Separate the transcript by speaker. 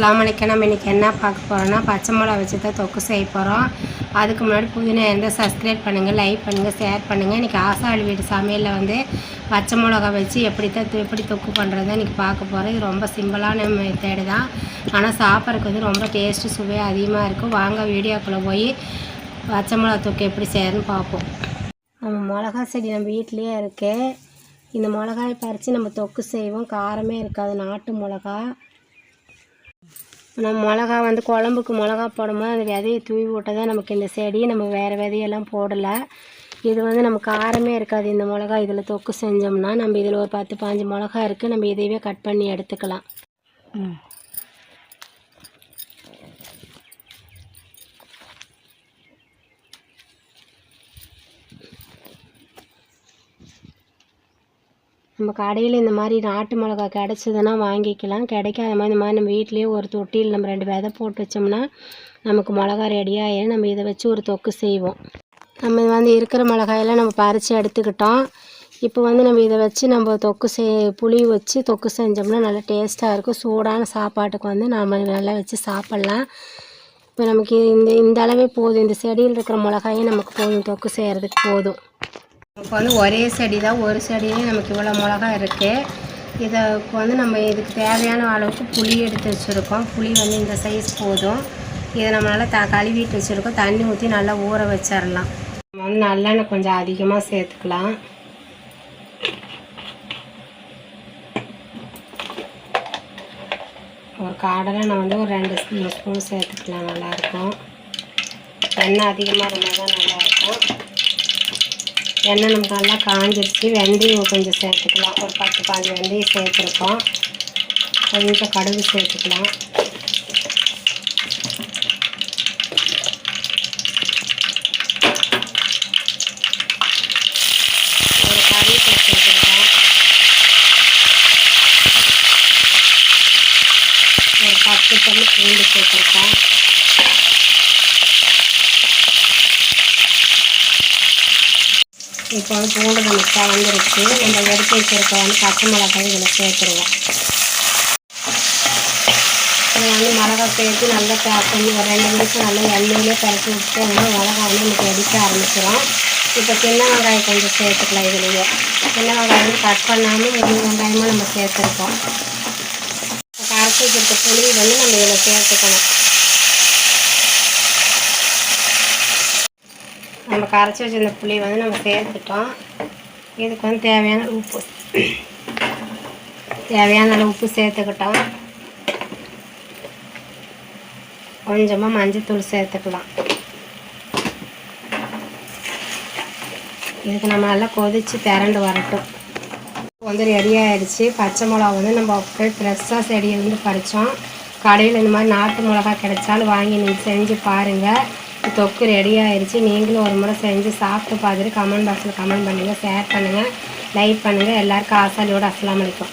Speaker 1: அஸ்லாம் வலைக்கம் நம்ம இன்றைக்கி என்ன பார்க்க போகிறோன்னா பச்சை மிளகா வச்சு தான் தொக்கு செய்ய போகிறோம் அதுக்கு முன்னாடி புதினா இருந்தால் சப்ஸ்கிரைப் பண்ணுங்கள் லைக் பண்ணுங்கள் ஷேர் பண்ணுங்கள் இன்றைக்கி ஆசாள் வீடு சமையலில் வந்து பச்சை மிளகா வச்சு எப்படி தான் எப்படி தொக்கு பண்ணுறதை இன்றைக்கி பார்க்க போகிறோம் இது ரொம்ப சிம்பிளான மெத்தேடு தான். ஆனால் சாப்பிட்றதுக்கு வந்து ரொம்ப டேஸ்ட்டு சுவையாக அதிகமாக இருக்கும். வாங்க வீடியோக்குள்ளே போய் பச்சை மிளகா தொக்கு எப்படி செய்யறதுன்னு பார்ப்போம். நம்ம மிளகா செடி நம்ம வீட்லேயே இருக்குது இந்த மிளகாயை பறித்து நம்ம தொக்கு செய்வோம். காரமே இருக்காது. நாட்டு மிளகா. நம்ம மிளகா வந்து குழம்புக்கு மிளகா போடும்போது அந்த விதையை தூவி விட்டால் தான் நமக்கு இந்த செடி நம்ம வேறு விதையெல்லாம் போடலை. இது வந்து நம்ம காரமே இருக்காது. இந்த மிளகா இதில் தொக்கு செஞ்சோம்னா நம்ம இதில் ஒரு பத்து பாஞ்சு மிளகா இருக்குது நம்ம இதையவே கட் பண்ணி எடுத்துக்கலாம். ம். நம்ம கடையில் இந்த மாதிரி நாட்டு மிளகா கிடச்சிதுன்னா வாங்கிக்கலாம். கிடைக்காத மாதிரி இந்த மாதிரி நம்ம வீட்லேயே ஒரு தொட்டியில் நம்ம ரெண்டு விதை போட்டு வச்சோம்னா நமக்கு மிளகா ரெடியாகிடும் நம்ம இதை வச்சு ஒரு தொக்கு செய்வோம். நம்ம வந்து இருக்கிற மிளகாயெல்லாம் நம்ம பறித்து எடுத்துக்கிட்டோம். இப்போ வந்து நம்ம இதை வச்சு நம்ம தொக்கு செய் புளி வச்சு தொக்கு செஞ்சோம்னா நல்லா டேஸ்ட்டாக இருக்கும். சூடான சாப்பாட்டுக்கு வந்து நம்ம நல்லா வச்சு சாப்பிட்லாம். இப்போ நமக்கு இந்த இந்த அளவே போதும். இந்த செடியில் இருக்கிற மிளகாயே நமக்கு போதும். தொக்கு செய்கிறதுக்கு போதும். இப்போ வந்து ஒரே செடி தான் ஒரு செடியிலே நமக்கு இவ்வளோ மிளகா இருக்குது இதை இப்போ வந்து நம்ம இதுக்கு தேவையான அளவுக்கு புளி எடுத்து வச்சுருக்கோம். புளி வந்து இந்த சைஸ் போதும். இதை நம்ம நல்லா த கழுவிட்டு வச்சுருக்கோம். தண்ணி ஊற்றி நல்லா ஊற வச்சிடலாம் நம்ம வந்து நல்லெண்ணெய் கொஞ்சம் அதிகமாக சேர்த்துக்கலாம். ஒரு காடெல்லாம் நான் வந்து ஒரு ரெண்டு மூணு ஸ்பூன் சேர்த்துக்கலாம். நல்லாயிருக்கும் எண்ணெய் அதிகமாக இருந்தால் தான் நல்லாயிருக்கும் எண்ணெய் நமக்கு நல்லா காஞ்சிருச்சு. வெந்தயம் கொஞ்சம் சேர்த்துக்கலாம். ஒரு பத்து பாஞ்சு வெந்தயம் சேர்த்துருக்கோம். கொஞ்சம் கடுகு சேர்த்துக்கலாம். ஒரு கருவேப்பிலை சேர்த்துருக்கோம். ஒரு பத்து பல்லு பூண்டு சேர்த்துருக்கோம். இப்போ வந்து பூண்டு நமக்கு வந்துருச்சு. நம்ம எடுத்து வச்சிருக்க வந்து பச்சை மிளகாய் இதில் சேர்த்துருவோம். இதை வந்து மிளகா சேர்த்து நல்லா பேக் பண்ணி ஒரு ரெண்டு நிமிஷம் நல்லா எண்ணெயிலே விட்டு வந்து மிளகா வந்து நமக்கு வெடிக்க ஆரம்பிச்சிடும் இப்போ சின்ன வெங்காயம் கொஞ்சம் சேர்த்துக்கலாம் இதுலேயே. சின்ன வெங்காயம் வந்து கட் பண்ணாமல் முழு வெங்காயமாக நம்ம சேர்த்துருக்கோம். இப்போ கரைச்சி வச்சிருக்க புளி வந்து நம்ம இதில் சேர்த்துக்கணும். நம்ம கரைச்சி வச்சிருந்த புளி வந்து நம்ம சேர்த்துட்டோம். இதுக்கு வந்து தேவையான உப்பு. தேவையான அளவு உப்பு சேர்த்துக்கிட்டோம். கொஞ்சமாக மஞ்சத்தூள் சேர்த்துக்கலாம். இதுக்கு நம்ம நல்லா கொதித்து திரண்டு வரட்டும். வந்து ரெடி ஆயிடுச்சு. பச்சை மிளகா வந்து நம்ம போய் ஃப்ரெஷ்ஷாக செடியை வந்து பறித்தோம் கடையில் இந்த மாதிரி நாட்டு மிளகா கிடைச்சாலும் வாங்கி நீங்கள் செஞ்சு பாருங்கள் தொக்கு ரெடி ஆயிடுச்சு நீங்களும் ஒரு முறை செஞ்சு சாப்பிட்டு பார்த்துட்டு கமெண்ட் பாக்ஸில் கமெண்ட் பண்ணுங்கள் ஷேர் பண்ணுங்கள் லைக் பண்ணுங்கள் எல்லாருக்கும் ஆசாலியோட அஸ்லாம் அலைக்கும்.